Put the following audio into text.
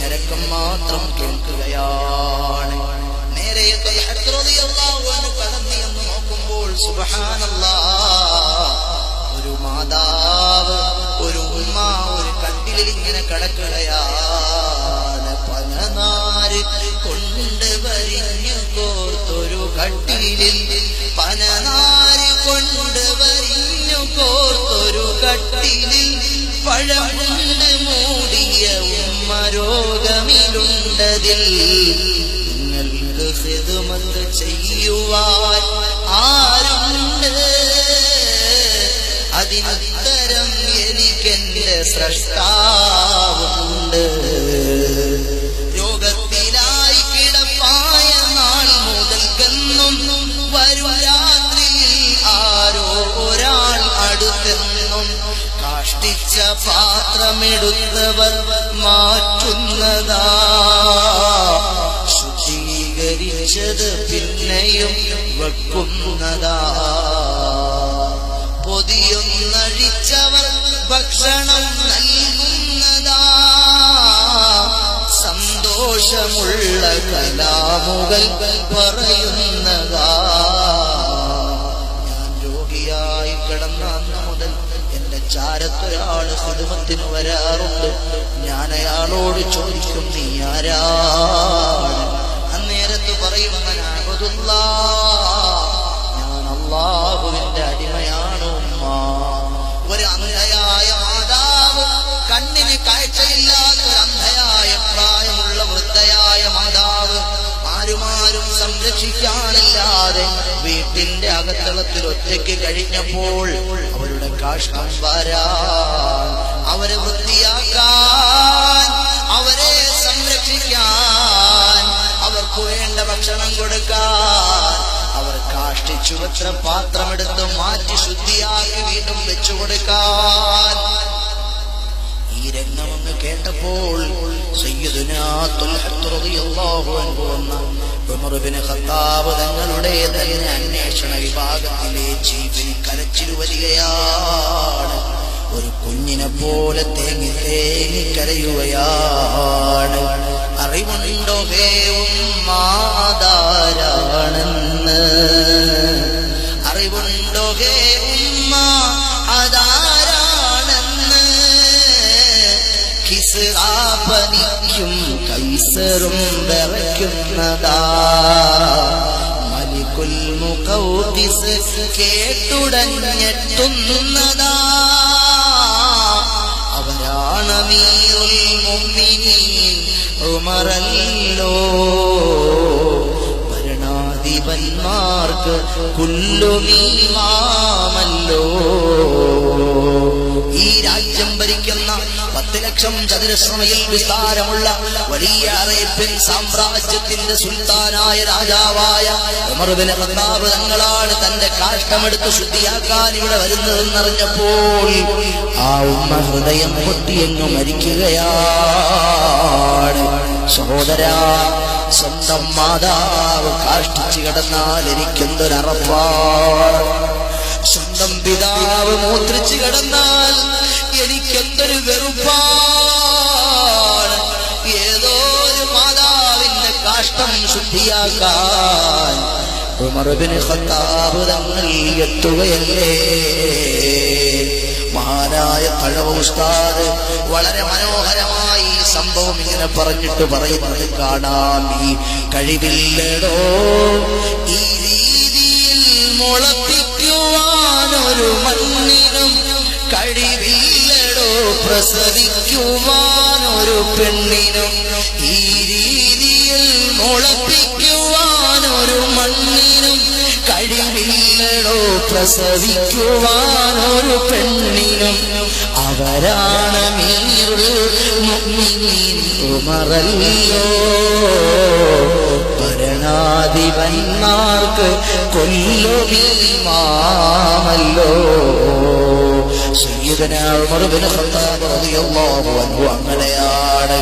ഞരക്കം മാത്രം കേൾക്കുകയാണ്. നേരെ നോക്കുമ്പോൾ സുബ്ഹാനല്ലാ ഒരു മാതാവ് ഒരു ഉമ്മ ഒരു കട്ടിലിൽ ഇങ്ങനെ കടക്കുകയാണ്. പനനാര് കൊണ്ട് വരിഞ്ഞു കോർത്തൊരു കട്ടിലിൽ പനനാര് കൊണ്ട് വരിഞ്ഞു കോർത്തൊരു കട്ടിലിൽ പഴമുണ്ട് രോഗമിലുണ്ടതിൽ നിങ്ങൾക്ക് ഹിദ്മത്ത് ചെയ്യുവാൻ ആരുണ്ട്? അതിനുത്തരം എനിക്കെന്റെ സൃഷ്ടാവുണ്ട് പാത്രമെടുത്തവർ മാറ്റുന്നതാ. ശുദ്ധീകരിച്ചത് പിന്നെയും വെക്കുന്നതാ. പൊതിയൊന്നഴിച്ചവർ ഭക്ഷണം നൽകുന്നതാ. സന്തോഷമുള്ള കലാമുകൾ പറയുന്നതാ ചാരത്തൊരാൾ കുടുംബത്തിന് വരാറുണ്ട്. ഞാൻ അയാളോട് ചോദിക്കും നീ ആരാണ്? അന്നേരത്ത് പറയും ഞാൻ ഞാൻ അടിമയാണ് ഉമ്മ. ഒരു അന്ധയായ മാതാവ് കണ്ണിന് കാഴ്ചയില്ലാത്ത സംരക്ഷിക്കാനില്ലാതെ വീട്ടിന്റെ അകത്തളത്തിൽ ഒറ്റയ്ക്ക് കഴിഞ്ഞപ്പോൾ അവരുടെ കാഷ്ടം വരാൻ അവരെ വൃത്തിയാക്കാൻ അവരെ സംരക്ഷിക്കാൻ അവർക്ക് വേണ്ട ഭക്ഷണം കൊടുക്കാൻ അവർ കാഷ്ടിച്ചു വെച്ച പാത്രമെടുത്ത് മാറ്റി ശുദ്ധിയാക്കി വീണ്ടും വെച്ചു കൊടുക്കാൻ ഈ രംഗമെന്ന് കേട്ടപ്പോൾ സയ്യിദുനാ തുൽഹത്ത് റളിയല്ലാഹു അൻഹു എന്ന ഉമർ ഇബ്നു ഖത്താബ് തങ്ങളുടെ തന്നെ അന്വേഷണ വിഭാഗത്തിലെ ജീവൻ കരച്ചിൽ വരികയാണ്. ഒരു കുഞ്ഞിനെ പോലെ തേങ്ങി തേങ്ങി കരയുകയാണ്. അറിവുണ്ടോ ഹേ കിസ്റാപനിക്കും കൈസറും വിറയ്ക്കുന്നതാ മലിക്കുൽ കേട്ടുടഞ്ഞെത്തുന്നതാ അവരാണ് മുഅ്മിനീൻ ഉമറല്ലോ. ഭരണാധിപന്മാർക്ക് കുല്ലുമീമാമല്ലോ. ഈ രാജ്യം ഭരിക്കുന്ന പത്ത് ലക്ഷം ചതുരശ്രമയിൽ വിസ്താരമുള്ള വലിയ അറേബ്യൻ സാമ്രാജ്യത്തിന്റെ സുൽത്താനായ രാജാവായ ഉമർബിന് ഖത്താബ് തങ്ങളാണ് തന്റെ കാഷ്ടമെടുത്ത് ശുദ്ധിയാക്കാൻ ഇവിടെ വരുന്നതെന്നറിഞ്ഞപ്പോൾ ആ ഉമ്മ ഹൃദയം പൊട്ടിയെന്നു മരിക്കുകയാണ്. സഹോദര സ്വന്തം മാതാവ് കാഷ്ടിച്ചു കിടന്നാൽ എനിക്കെന്തൊരറപ്പാണ് സ്വന്തം പിതാവ് മൂത്രിച്ചു കിടന്നാൽ എനിക്കെന്തൊരു വെറുപ്പാണ്. ഏതോ ഒരു മാതാവിന്റെ കാഷ്ടം ശുദ്ധിയാക്കാൻ ഉമർബിന് ഖത്താബ് എത്തുകയല്ലേ? മഹാനായ തഴവ ഉസ്താദ് വളരെ മനോഹരമായി സംഭവം ഇങ്ങനെ പറഞ്ഞിട്ട് പറയുന്നത് കാണാം. ഈ കഴിവില്ലടോ ഈ രീതിയിൽ മുളപ്പിക്കുവാനൊരു മണ്ണിനും കഴിവില്ലടോ പ്രസവിക്കുവാൻ ഒരു പെണ്ണിനും ഈ രീതിയിൽ മുളപ്പിക്കുവാനൊരു മണ്ണിനും കഴിവില്ലടോ. പ്രസവിക്കുവാനൊരു പെണ്ണിനും അവരാണ് ഉമറല്ലോ. ഭരണാധിപന്മാർക്ക് കൊല്ലുമീമാമല്ലോ സയ്യിദന ഉമർ ബിൻ ഖത്താബ് റളിയല്ലാഹു അങ്ങനെയാണ്.